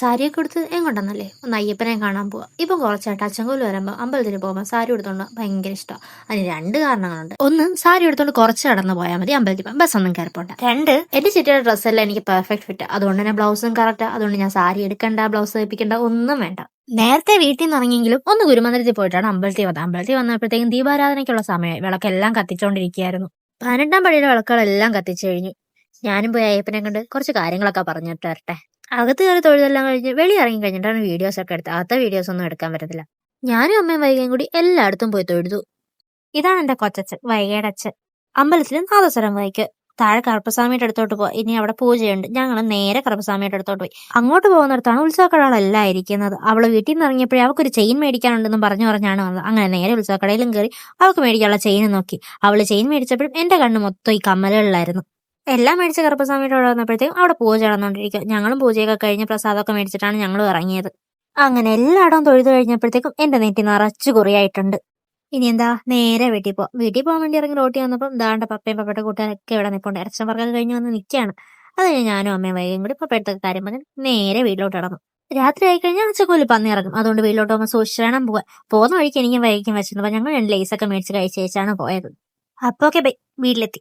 സാരിയൊക്കെ എടുത്ത് എങ്ങോട്ടെന്നല്ലേ ഒന്ന് അയ്യപ്പനെ കാണാൻ പോവാ. ഇപ്പം കുറച്ചായിട്ട് അച്ചൻകോൽ വരുമ്പോൾ അമ്പലത്തിന് പോകുമ്പോൾ സാരി എടുത്തോണ്ട് ഭയങ്കര ഇഷ്ടമാണ് അതിന് രണ്ട് കാരണങ്ങളുണ്ട്. ഒന്ന് സാരി എടുത്തോണ്ട് കുറച്ച് കടന്നു പോയാൽ മതി അമ്പലത്തിൽ പോകാം ബസ് ഒന്നും കയറിപ്പോണ്ട രണ്ട് എന്റെ ചിറ്റയുടെ ഡ്രസ്സെല്ലാം എനിക്ക് പെർഫെക്റ്റ് ഫിറ്റ് അതുകൊണ്ട് തന്നെ ബ്ലൗസും കറക്റ്റ് അതുകൊണ്ട് ഞാൻ സാരി എടുക്കണ്ട ബ്ലൗസ് തയ്പ്പിക്കണ്ട ഒന്നും വേണ്ട. നേരത്തെ വീട്ടിൽ നിന്ന് ഇറങ്ങിയെങ്കിലും ഒന്ന് ഗുരുമന്ദിരത്തിൽ പോയിട്ടാണ് അമ്പലത്തിൽ വന്നത്. അമ്പലത്തിൽ വന്നപ്പോഴത്തേക്കും ദീപാരാധനയ്ക്കുള്ള സമയം വിളക്കെല്ലാം കത്തിച്ചുകൊണ്ടിരിക്കുകയായിരുന്നു പതിനെട്ടാം പടിയുടെ വിളക്കുകളെല്ലാം കത്തിച്ചു കഴിഞ്ഞു. ഞാനും പോയി അയ്യപ്പനെ കണ്ട് കുറച്ച് കാര്യങ്ങളൊക്കെ പറഞ്ഞിട്ട് വരട്ടെ അകത്ത് കയറി തൊഴുതെല്ലാം കഴിഞ്ഞ് വെളി ഇറങ്ങി കഴിഞ്ഞിട്ടാണ് വീഡിയോസ് ഒക്കെ എടുത്തത്. അകത്തെ വീഡിയോസ് ഒന്നും എടുക്കാൻ പറ്റത്തില്ല. ഞാനും അമ്മയും വൈകയും കൂടി എല്ലായിടത്തും പോയി തൊഴുതു. ഇതാണ് എന്റെ കൊച്ചച്ഛൻ വൈകയുടെ അച്ഛൻ. അമ്പലത്തിൽ നാദസ്വരം വൈക്ക് താഴെ കറുപ്പസ്വാമിയുടെ അടുത്തോട്ട് പോയി ഇനി അവിടെ പൂജയുണ്ട്. ഞങ്ങൾ നേരെ കറുപ്പസ്വാമിയുടെ അടുത്തോട്ട് പോയി. അങ്ങോട്ട് പോകുന്നിടത്താണ് ഉത്സവക്കടകളെല്ലാം ഇരിക്കുന്നത്. അവൾ വീട്ടിൽ നിന്ന് ഇറങ്ങിയപ്പോഴേ അവൾക്കൊരു ചെയിൻ മേടിക്കാനുണ്ടെന്ന് പറഞ്ഞു പറഞ്ഞാണ് വന്നത്. അങ്ങനെ നേരെ ഉത്സവക്കടയിലും കയറി അവൾക്ക് മേടിക്കാനുള്ള ചെയിൻ നോക്കി. അവൾ ചെയിൻ മേടിച്ചപ്പോഴും എന്റെ കണ്ണ് മൊത്തം ഈ കമ്മലുകളിലായിരുന്നു. എല്ലാം മേടിച്ച കറുപ്പസ്വാമിയുടെ അവിടെ വന്നപ്പോഴത്തേക്കും അവിടെ പൂജ നടന്നുകൊണ്ടിരിക്കുക. ഞങ്ങളും പൂജയൊക്കെ കഴിഞ്ഞ് പ്രസാദമൊക്കെ മേടിച്ചിട്ടാണ് ഞങ്ങൾ ഇറങ്ങിയത്. അങ്ങനെ എല്ലായിടവും തൊഴുതു കഴിഞ്ഞപ്പോഴത്തേക്കും എന്റെ നെറ്റി നിറച്ചു കുറിയായിട്ടുണ്ട്. ഇനി എന്താ? നേരെ വീട്ടിൽ പോവാം. വീട്ടിൽ പോകാൻ വേണ്ടി ഇറങ്ങി റോട്ടി വന്നപ്പോൾ ദാണ്ട പപ്പയും പപ്പയുടെ കൂട്ടുകാരൊക്കെ ഇവിടെ നിൽപ്പുണ്ട് ഇറച്ചൻ വർഗം കഴിഞ്ഞ് വന്ന് നിൽക്കുകയാണ്. അത് കഴിഞ്ഞ് ഞാനും അമ്മയും വൈകും കൂടി പപ്പയടുത്തൊക്കെ കാര്യം പറഞ്ഞ് നേരെ വീട്ടിലോട്ട് ഇടന്നു രാത്രി ആയി കഴിഞ്ഞാൽ അച്ചക്കോൽ പന്നി ഇറങ്ങും. അതുകൊണ്ട് വീട്ടിലോട്ട് പോകുമ്പോൾ സൂക്ഷിച്ച് വേണം പോവാൻ പോകുന്ന വഴിക്ക് എനിക്കും വൈകിക്കും വെച്ചിരുന്നു ഞങ്ങൾ രണ്ട് ലേസൊക്കെ മേടിച്ച് കഴിച്ച് കഴിച്ചാണ് പോയത്. അപ്പൊ ഓക്കെ ബൈ. വീട്ടിലെത്തി.